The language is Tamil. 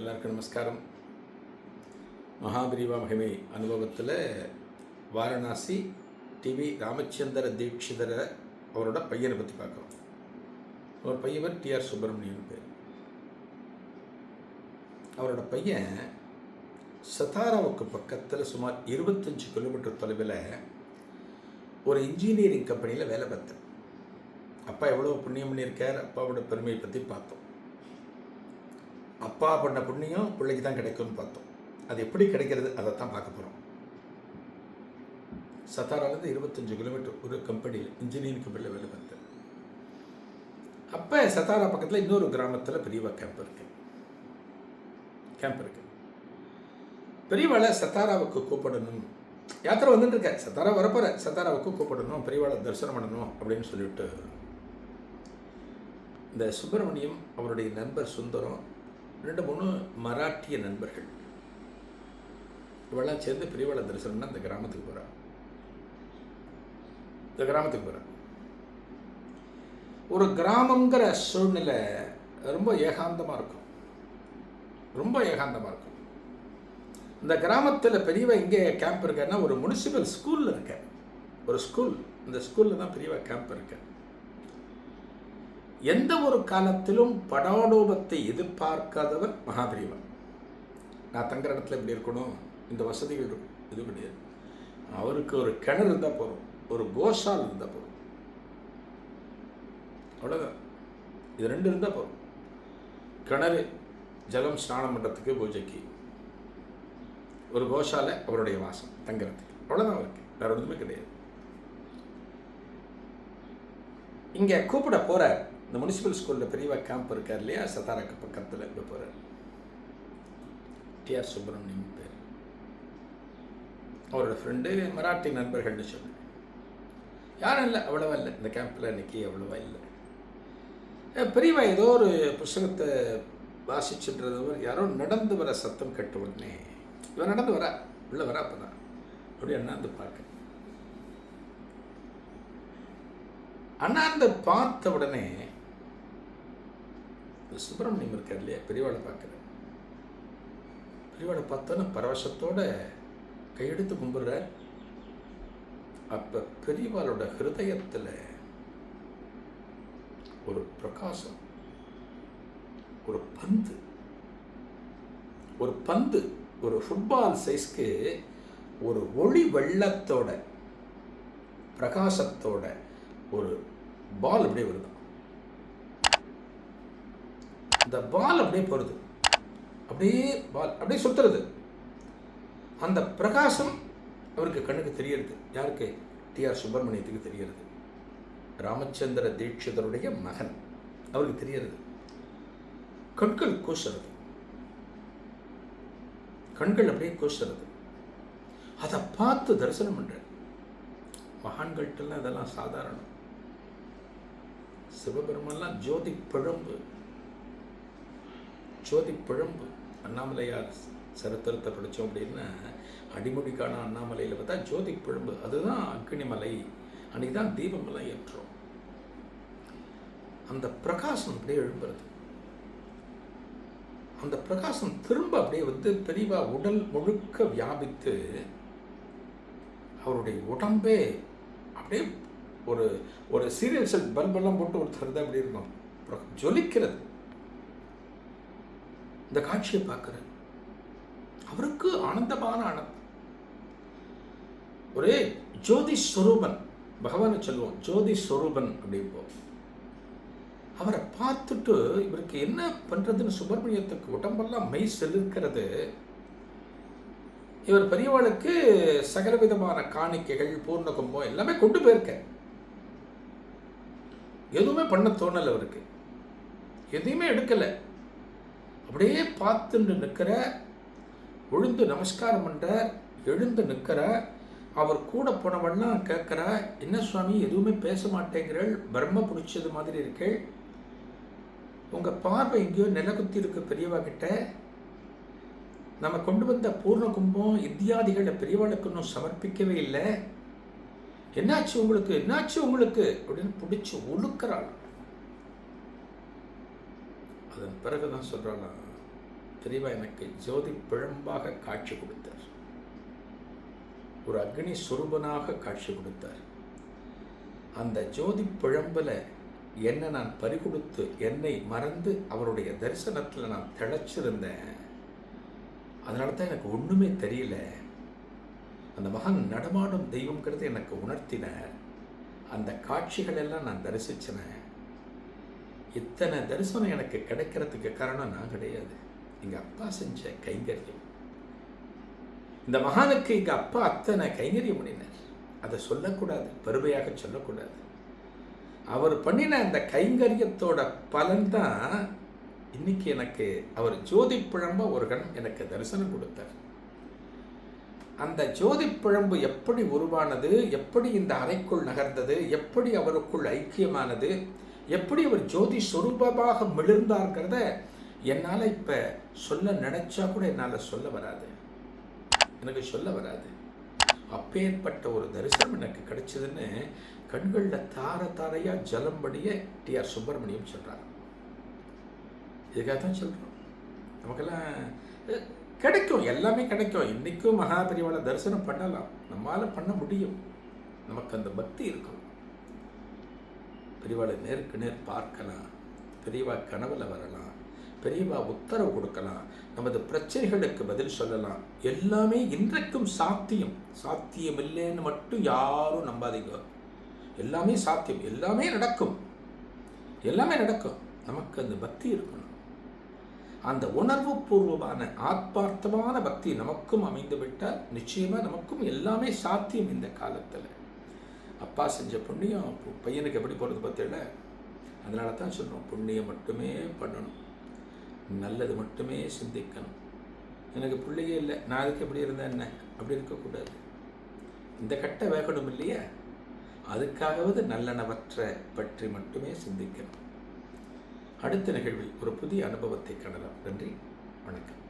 எல்லாருக்கும் நமஸ்காரம். மகாபிரிவா மகிமை அனுபவத்தில் வாரணாசி டிவி ராமச்சந்திர தீட்சிதர அவரோட பையனை பற்றி பார்க்குறோம். அவர் பையன் டிஆர் சுப்பிரமணியன் பேர். அவரோட பையன் சதாராவுக்கு பக்கத்தில் சுமார் இருபத்தஞ்சு கிலோமீட்டர் தொலைவில் ஒரு இன்ஜினியரிங் கம்பெனியில் வேலை பார்த்தேன் அப்பா எவ்வளோ புண்ணியம் பண்ணியிருக்கார்? அப்பாவோட பெருமையை பற்றி பார்த்தோம். அப்பா பண்ண புண்ணியம் பிள்ளைக்கு தான் கிடைக்கும்னு பார்த்தோம். அது எப்படி கிடைக்கிறது? அதை தான் பார்க்க போகிறோம் சத்தாராலேருந்து இருபத்தஞ்சு கிலோமீட்டர் ஒரு கம்பெனியில் இன்ஜினியரிங் கம்பெனியில் வேலை வந்தேன் அப்போ சத்தாரா பக்கத்தில் இன்னொரு கிராமத்தில் பெரியவா கேம்ப் இருக்கு. கேம்ப் இருக்கு. பெரியவாளை சத்தாராவுக்கு கூப்பிடணும். யாத்திரை வந்துட்டு இருக்க. சத்தாரா வரப்போற. சத்தாராவுக்கு கூப்பிடணும். பெரியவாளை தரிசனம் பண்ணணும் அப்படின்னு சொல்லிட்டு. இந்த சுப்பிரமணியம் அவருடைய நண்பர் சுந்தரம் ரெண்டு மூணு மராட்டிய நண்பர்கள். இவெல்லாம் சேர்ந்து பிரிவாள தரிசனம்னா இந்த கிராமத்துக்கு போகிறான் இந்த கிராமத்துக்கு போகிறான் ஒரு கிராமங்கிற சூழ்நிலை ரொம்ப ஏகாந்தமாக இருக்கும். ரொம்ப ஏகாந்தமாக இருக்கும். இந்த கிராமத்தில் பெரியவா இங்கே கேம்ப் இருக்கன்னா ஒரு முனிசிபல் ஸ்கூலில் இருக்கேன் ஒரு ஸ்கூல் இந்த ஸ்கூலில் தான் பெரியவா கேம்ப் இருக்கேன் எந்த ஒரு காலத்திலும் படாடோபத்தை எதிர்பார்க்காதவர் மகாபிரிவா நான் தங்குற இடத்துல இப்படி இருக்கணும்? இந்த வசதிகள் இது கிடையாது. அவருக்கு ஒரு கிணறு இருந்தால் போகிறோம் ஒரு கோஷால் இருந்தால் போகிறோம் அவ்வளோதான் இது ரெண்டு இருந்தால் போகிறோம் கிணறு ஜலம் ஸ்நானம் பண்ணுறதுக்கு பூஜைக்கு. ஒரு கோஷாலை அவருடைய வாசம் தங்குறதுக்கு. அவ்வளோதான் அவருக்கு. வேறு ஒன்றுமே கிடையாது. இங்கே கூப்பிட போகிறார் இந்த முனிசிபல் ஸ்கூலில் பெரியவா கேம்ப் இருக்கார் இல்லையா? சதாராக்கு பக்கத்தில் இங்கே போகிறார் டிஆர் சுப்பிரமணியம் பேர். அவரோட ஃப்ரெண்டு மராட்டி நண்பர்கள்னு சொன்னேன். யாரும் இல்லை அவ்வளோவா இல்லை. இந்த கேம்பில் இன்றைக்கி அவ்வளோவா இல்லை. பெரியவா ஏதோ ஒரு புஸ்தகத்தை வாசிச்சுன்றவர் யாரோ நடந்து வர சத்தம் கட்ட உடனே இவன் நடந்து வரா? உள்ள வரா அப்பதான். அப்படி அண்ணாந்து பார்க்க. அண்ணாந்து பார்த்த உடனே சுப்பிரமணியம் இருக்கார் இல்லையா? பெரியவாளை பார்க்குறேன் பெரியவாளை பார்த்தோன்னா பரவசத்தோட கையெடுத்து கும்பிடுற அப்ப பெரியவாளோட ஹிருதயத்தில் ஒரு பிரகாசம் ஒரு பந்து ஒரு பந்து ஒரு ஃபுட்பால் சைஸ்க்கு ஒரு ஒளி வெள்ளத்தோட பிரகாசத்தோட ஒரு பால் அப்படியே வருதான் அந்த பால் அப்படியே போகிறது அப்படியே பால் அப்படியே சுத்துறது. அந்த பிரகாசம் அவருக்கு கண்ணுக்கு தெரியறது யாருக்கு? டிஆர் சுப்பிரமணியத்துக்கு தெரியறது ராமச்சந்திர தீட்சிதருடைய மகன். அவருக்கு தெரியறது கண்கள் கூசுறது. கண்கள் அப்படியே கூசுறது. அதை பார்த்து தரிசனம் பண்றார். மகான்கள்ட்டெல்லாம் இதெல்லாம் சாதாரணம். சிவபெருமெல்லாம் ஜோதி பிழம்பு. ஜோதி பிழம்பு. அண்ணாமலையார் சரித்திரத்தை படித்தோம் அப்படின்னா அடிமுடிக்கான அண்ணாமலையில் பார்த்தா ஜோதி பிழம்பு. அதுதான் அக்னிமலை. அன்றைக்கி தான் தீபமலை ஏற்றோம். அந்த பிரகாசம் அப்படியே எழும்புறது. அந்த பிரகாசம் திரும்ப அப்படியே வந்து பெரியவா உடல் முழுக்க வியாபித்து அவருடைய உடம்பே அப்படியே ஒரு ஒரு சீரியல் செல் பல்பெல்லாம் போட்டு ஒருத்தர் தான் அப்படி இருக்கும். ஜொலிக்கிறது. இந்த காட்சியை பார்க்குறார் அவருக்கு ஆனந்தமான ஆனந்தம். ஒரே ஜோதி ஸ்வரூபன் பகவானை சொல்லுவோம் ஜோதி ஸ்வரூபன் அப்படிம்போம் அவரை பார்த்துட்டு இவருக்கு என்ன பண்ணுறதுன்னு சுப்பிரமணியத்துக்கு உடம்பெல்லாம் மெய் செலுக்கிறது. இவர் பெரியவாளுக்கு சகல விதமான காணிக்கைகள் பூர்ண கும்பம் எல்லாமே கொண்டு போயிருக்க. எதுவுமே பண்ண தோணலை அவருக்கு. எதையுமே எடுக்கலை. அப்படியே பார்த்துட்டு நிற்கிற விழுந்து நமஸ்காரம் பண்ணுற எழுந்து நிற்கிற அவர் கூட போனவன்லாம் கேட்குற என்ன சுவாமி எதுவுமே பேச மாட்டேங்கிறள் பிரம்ம பிடிச்சது மாதிரி இருக்கள். உங்கள் பார்வை எங்கேயோ நிலகுத்தி இருக்கு பெரியவா கிட்ட. நம்ம கொண்டு வந்த பூர்ண கும்பம் இத்தியாதிகளை பெரியவாளுக்கு இன்னும் சமர்ப்பிக்கவே இல்லை. என்னாச்சு உங்களுக்கு? என்னாச்சு உங்களுக்கு? அப்படின்னு பிடிச்சி உழுக்கிறாள் அதன் பிறகு தான் சொல்றாளாம் தெளிவாக எனக்கு ஜோதி பிழம்பாக காட்சி கொடுத்தார். ஒரு அக்னி சுரூபனாக காட்சி கொடுத்தார். அந்த ஜோதி பிழம்பில் என்னை நான் பறிகொடுத்து என்னை மறந்து அவருடைய தரிசனத்தில் நான் திளைச்சிருந்தேன். அதனால தான் எனக்கு ஒன்றுமே தெரியல. அந்த மகன் நடமாடும் தெய்வங்கிறது எனக்கு உணர்த்தின அந்த காட்சிகளெல்லாம் நான் தரிசிச்சினேன். இத்தனை தரிசனம் எனக்கு கிடைக்கிறதுக்கு காரணம் நான் கிடையாது. எங்க அப்பா செஞ்ச கைங்கரியம். இந்த மகானுக்கு எங்கள் அப்பா அத்தனை கைங்கரியம் பண்ணினார். அதை சொல்லக்கூடாது பெருமையாக சொல்லக்கூடாது. அவர் பண்ணின அந்த கைங்கரியத்தோட பலன்தான் இன்னைக்கு எனக்கு அவர் ஜோதி பிழம்ப ஒரு கண் எனக்கு தரிசனம் கொடுத்தார். அந்த ஜோதி பிழம்பு எப்படி உருவானது எப்படி இந்த அறைக்குள் நகர்ந்தது எப்படி அவருக்குள் ஐக்கியமானது எப்படி அவர் ஜோதி சொரூபமாக மிளிர்ந்தார்கிறத என்னால் இப்போ சொல்ல நினைச்சா கூட என்னால் சொல்ல வராது. எனக்கு சொல்ல வராது. அப்பேற்பட்ட ஒரு தரிசனம் எனக்கு கிடைச்சதுன்னு கண்களில் தார தாரையாக ஜலம்படிய டி ஆர் சுப்பிரமணியம் சொல்றார். இதுக்காக தான் சொல்கிறோம் நமக்கெல்லாம் கிடைக்கும். எல்லாமே கிடைக்கும். இன்றைக்கும் மகாபரிவால தரிசனம் பண்ணலாம். நம்மளால் பண்ண முடியும். நமக்கு அந்த பக்தி இருக்கும். பெரியவாளை நேருக்கு நேர் பார்க்கலாம். பெரியவா கனவுல வரலாம். பெரியவா உத்தரவு கொடுக்கலாம். நமது பிரச்சனைகளுக்கு பதில் சொல்லலாம். எல்லாமே இன்றைக்கும் சாத்தியம். சாத்தியம் இல்லைன்னு மட்டும் யாரும் நம்பாதீங்க. எல்லாமே சாத்தியம். எல்லாமே நடக்கும். எல்லாமே நடக்கும். நமக்கு அந்த பக்தி இருக்கணும். அந்த உணர்வு பூர்வமான ஆத்மார்த்தமான பக்தி நமக்கும் அமைந்து விட்டால் நிச்சயமா நமக்கும் எல்லாமே சாத்தியம் இந்த காலத்தில். அப்பா செஞ்ச புண்ணியம் பையனுக்கு எப்படி போகிறது பார்த்தீங்கள அதனால தான் சொல்கிறோம் புண்ணியம் மட்டுமே பண்ணணும். நல்லது மட்டுமே சிந்திக்கணும். எனக்கு பிள்ளையே இல்லை நான் அதுக்கு எப்படி இருந்தேன் என்ன? அப்படி இருக்கக்கூடாது. இந்த கட்டை வேகணும் இல்லையா? அதுக்காகவது நல்லனவற்ற பற்றி மட்டுமே சிந்திக்கணும். அடுத்த நிகழ்வில் ஒரு புதிய அனுபவத்தை காணலாம். நன்றி வணக்கம்.